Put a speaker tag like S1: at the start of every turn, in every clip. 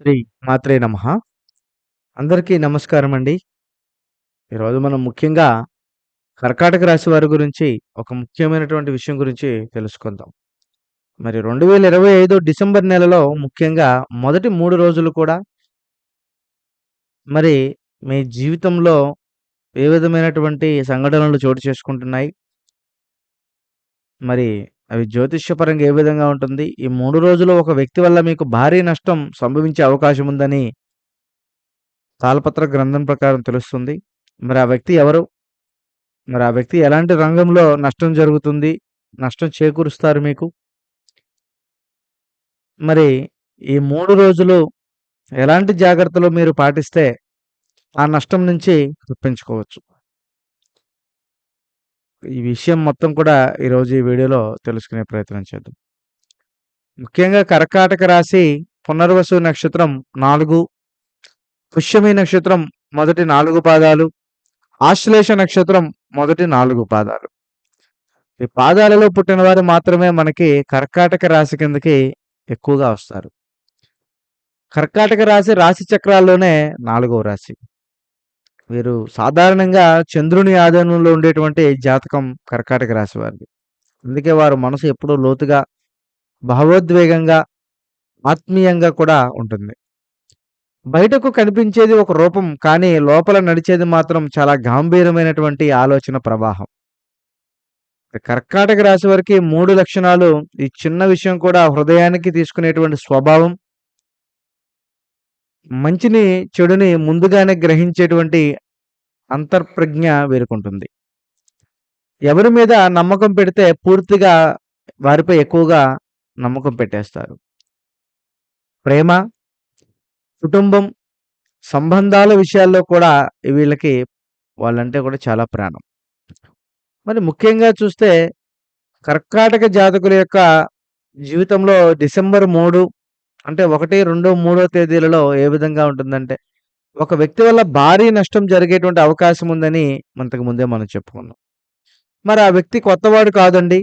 S1: శ్రీ మాత్రే నమ. అందరికీ నమస్కారం అండి. ఈరోజు మనం ముఖ్యంగా కర్కాటక రాశి వారి గురించి ఒక ముఖ్యమైనటువంటి విషయం గురించి తెలుసుకుందాం. మరి రెండు వేల ఇరవై ఐదు డిసెంబర్ నెలలో ముఖ్యంగా మొదటి మూడు రోజులు కూడా మరి మీ జీవితంలో ఏ విధమైనటువంటి సంఘటనలు చోటు చేసుకుంటున్నాయి? మరి అవి జ్యోతిష్యపరంగా ఏ విధంగా ఉంటుంది? ఈ మూడు రోజులు ఒక వ్యక్తి వల్ల మీకు భారీ నష్టం సంభవించే అవకాశం ఉందని తాళపత్ర గ్రంథం ప్రకారం తెలుస్తుంది. మరి ఆ వ్యక్తి ఎవరు? మరి ఆ వ్యక్తి ఎలాంటి రంగంలో నష్టం జరుగుతుంది? నష్టం చేకూరుస్తారు మీకు? మరి ఈ మూడు రోజులు ఎలాంటి జాగ్రత్తలు మీరు పాటిస్తే ఆ నష్టం నుంచి తప్పించుకోవచ్చు? ఈ విషయం మొత్తం కూడా ఈరోజు ఈ వీడియోలో తెలుసుకునే ప్రయత్నం చేద్దాం. ముఖ్యంగా కర్కాటక రాశి పునర్వసు నక్షత్రం నాలుగు పుష్యమి నక్షత్రం మొదటి నాలుగు పాదాలు ఆశ్లేష నక్షత్రం మొదటి నాలుగు పాదాలు. ఈ పాదాలలో పుట్టిన వారు మాత్రమే మనకి కర్కాటక రాశి కిందకి ఎక్కువగా వస్తారు. కర్కాటక రాశి రాశి చక్రాల్లోనే నాలుగవ రాశి. వీరు సాధారణంగా చంద్రుని ఆధీనంలో ఉండేటువంటి జాతకం కర్కాటక రాశి వారిది. అందుకే వారు మనసు ఎప్పుడూ లోతుగా భావోద్వేగంగా ఆత్మీయంగా కూడా ఉంటుంది. బయటకు కనిపించేది ఒక రూపం కానీ లోపల నడిచేది మాత్రం చాలా గంభీరమైనటువంటి ఆలోచన ప్రవాహం. కర్కాటక రాశి వారికి మూడు లక్షణాలు ఈ చిన్న విషయం కూడా హృదయానికి తీసుకునేటువంటి స్వభావం మంచిని చెడుని ముందుగానే గ్రహించేటువంటి అంతర్ప్రజ్ఞ వీరుకుంటుంది. ఎవరి మీద నమ్మకం పెడితే పూర్తిగా వారిపై ఎక్కువగా నమ్మకం పెట్టేస్తారు. ప్రేమ కుటుంబం సంబంధాల విషయాల్లో కూడా వీళ్ళకి వాళ్ళంటే కూడా చాలా ప్రాణం. మరి ముఖ్యంగా చూస్తే కర్కాటక జాతకుల యొక్క జీవితంలో డిసెంబర్ మూడు అంటే ఒకటి రెండు మూడో తేదీలలో ఏ విధంగా ఉంటుందంటే ఒక వ్యక్తి వల్ల భారీ నష్టం జరిగేటువంటి అవకాశం ఉందని మనకు ముందే మనం చెప్పుకున్నాం. మరి ఆ వ్యక్తి కొత్తవాడు కాదండి.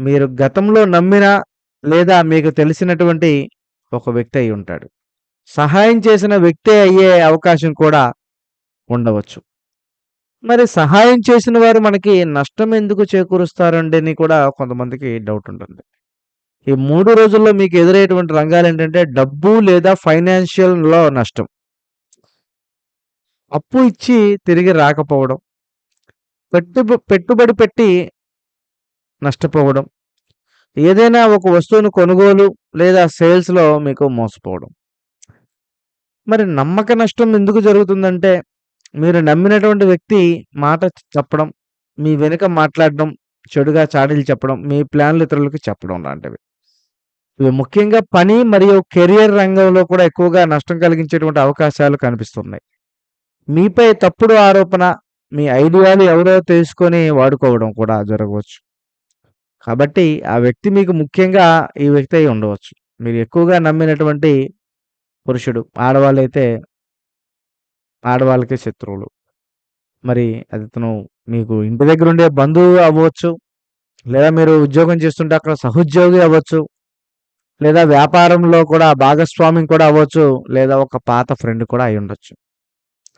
S1: మీరు గతంలో నమ్మిన లేదా మీకు తెలిసినటువంటి ఒక వ్యక్తి అయి ఉంటాడు. సహాయం చేసిన వ్యక్తి అయ్యే అవకాశం కూడా ఉండవచ్చు. మరి సహాయం చేసిన వారు మనకి నష్టం ఎందుకు చేకూరుస్తారండి అని కూడా కొంతమందికి డౌట్ ఉంటుంది. ఈ మూడు రోజుల్లో మీకు ఎదురయ్యేటువంటి రంగాలు ఏంటంటే డబ్బు లేదా ఫైనాన్షియల్లో నష్టం. అప్పు ఇచ్చి తిరిగి రాకపోవడం. పెట్టు పెట్టుబడి పెట్టి నష్టపోవడం. ఏదైనా ఒక వస్తువును కొనుగోలు లేదా సేల్స్లో మీకు మోసపోవడం. మరి నమ్మక నష్టం ఎందుకు జరుగుతుందంటే మీరు నమ్మినటువంటి వ్యక్తి మాట చెప్పడం మీ వెనుక మాట్లాడడం చెడుగా చాడీలు చెప్పడం మీ ప్లాన్లు ఇతరులకు చెప్పడం లాంటివి. ఇవి ముఖ్యంగా పని మరియు కెరియర్ రంగంలో కూడా ఎక్కువగా నష్టం కలిగించేటువంటి అవకాశాలు కనిపిస్తున్నాయి. మీపై తప్పుడు ఆరోపణ మీ ఐడియాలు ఎవరో తెలుసుకొని వాడుకోవడం కూడా జరగవచ్చు. కాబట్టి ఆ వ్యక్తి మీకు ముఖ్యంగా ఈ వ్యక్తి అయి ఉండవచ్చు. మీరు ఎక్కువగా నమ్మినటువంటి పురుషుడు ఆడవాళ్ళైతే ఆడవాళ్ళకి శత్రువులు. మరి అతను మీకు ఇంటి దగ్గర ఉండే బంధువు అవ్వచ్చు లేదా మీరు ఉద్యోగం చేస్తుంటే అక్కడ సహోద్యోగి అవ్వచ్చు లేదా వ్యాపారంలో కూడా భాగస్వామ్యం కూడా అవ్వచ్చు లేదా ఒక పాత ఫ్రెండ్ కూడా అయి ఉండొచ్చు.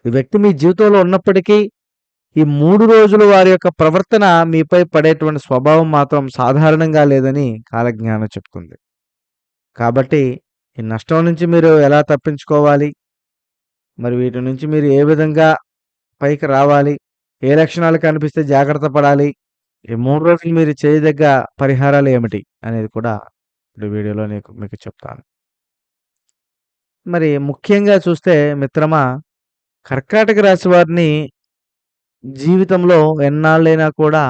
S1: ఈ వ్యక్తి మీ జీవితంలో ఉన్నప్పటికీ ఈ మూడు రోజులు వారి యొక్క ప్రవర్తన మీపై పడేటువంటి స్వభావం మాత్రం సాధారణంగా లేదని కాలజ్ఞానం చెప్తుంది. కాబట్టి ఈ నష్టం నుంచి మీరు ఎలా తప్పించుకోవాలి? మరి వీటి నుంచి మీరు ఏ విధంగా పైకి రావాలి? ఏ లక్షణాలు కనిపిస్తే జాగ్రత్త పడాలి? ఈ మూడు రోజులు మీరు చేయదగ్గ పరిహారాలు ఏమిటి? అనేది కూడా ఇప్పుడు వీడియోలో నీకు మీకు చెప్తాను. మరి ముఖ్యంగా చూస్తే మిత్రమా కర్కాటక రాశి వారిని జీవితంలో ఎన్నాళ్ళైనా కూడా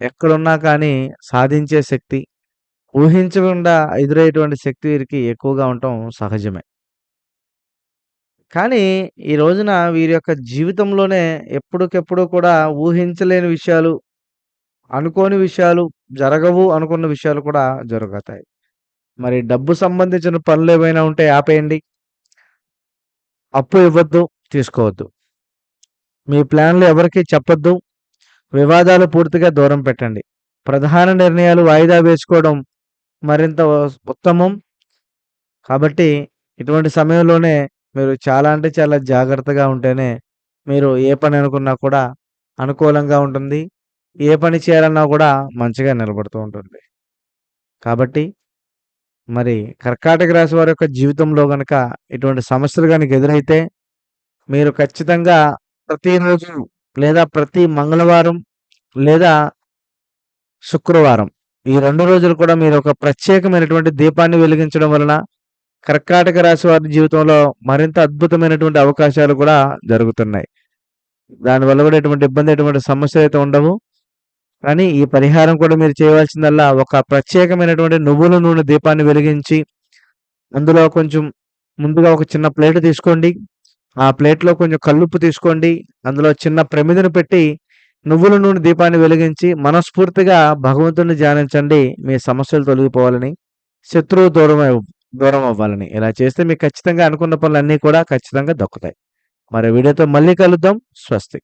S1: ఎక్కడున్నా కానీ సాధించే శక్తి ఊహించకుండా ఎదురయ్యేటువంటి శక్తి వీరికి ఎక్కువగా ఉండటం సహజమే. కానీ ఈ రోజున వీరి యొక్క జీవితంలోనే ఎప్పటికెప్పుడు కూడా ఊహించలేని విషయాలు అనుకోని విషయాలు జరగవు అనుకున్న విషయాలు కూడా జరుగుతాయి. మరి డబ్బు సంబంధించిన పనులు ఏమైనా ఉంటే ఆపేయండి. అప్పు ఇవ్వద్దు తీసుకోవద్దు. మీ ప్లాన్లు ఎవరికి చెప్పొద్దు. వివాదాలు పూర్తిగా దూరం పెట్టండి. ప్రధాన నిర్ణయాలు వాయిదా వేసుకోవడం మరింత ఉత్తమం. కాబట్టి ఇటువంటి సమయంలోనే మీరు చాలా అంటే చాలా జాగ్రత్తగా ఉంటేనే మీరు ఏ పని అనుకున్నా కూడా అనుకూలంగా ఉంటుంది. ఏ పని చేయాలన్నా కూడా మంచిగా నిలబడుతూ ఉంటుంది. కాబట్టి మరి కర్కాటక రాశి వారి యొక్క జీవితంలో గనక ఇటువంటి సమస్యలు కనుక ఎదురైతే మీరు ఖచ్చితంగా ప్రతిరోజు లేదా ప్రతి మంగళవారం లేదా శుక్రవారం ఈ రెండు రోజులు కూడా మీరు ఒక ప్రత్యేకమైనటువంటి దీపాన్ని వెలిగించడం వలన కర్కాటక రాశి వారి జీవితంలో మరింత అద్భుతమైనటువంటి అవకాశాలు కూడా జరుగుతున్నాయి. దానివల్ల కూడా ఎటువంటి ఇబ్బంది, ఎటువంటి సమస్యలు అయితే ఉండవు. కానీ ఈ పరిహారం కూడా మీరు చేయవలసిందల్లా ఒక ప్రత్యేకమైనటువంటి నువ్వుల నూనె దీపాన్ని వెలిగించి అందులో కొంచెం ముందుగా ఒక చిన్న ప్లేట్ తీసుకోండి. ఆ ప్లేట్‌లో కొంచెం కల్లుప్పు తీసుకోండి. అందులో చిన్న ప్రమిదను పెట్టి నువ్వుల నూనె దీపాన్ని వెలిగించి మనస్ఫూర్తిగా భగవంతుడిని ధ్యానించండి. మీ సమస్యలు తొలగిపోవాలని, శత్రువు దూరం దూరం అవ్వాలని. ఇలా చేస్తే మీకు ఖచ్చితంగా అనుకున్న పనులన్నీ కూడా ఖచ్చితంగా దక్కుతాయి. మరో వీడియోతో మళ్ళీ కలుద్దాం. స్వస్తి.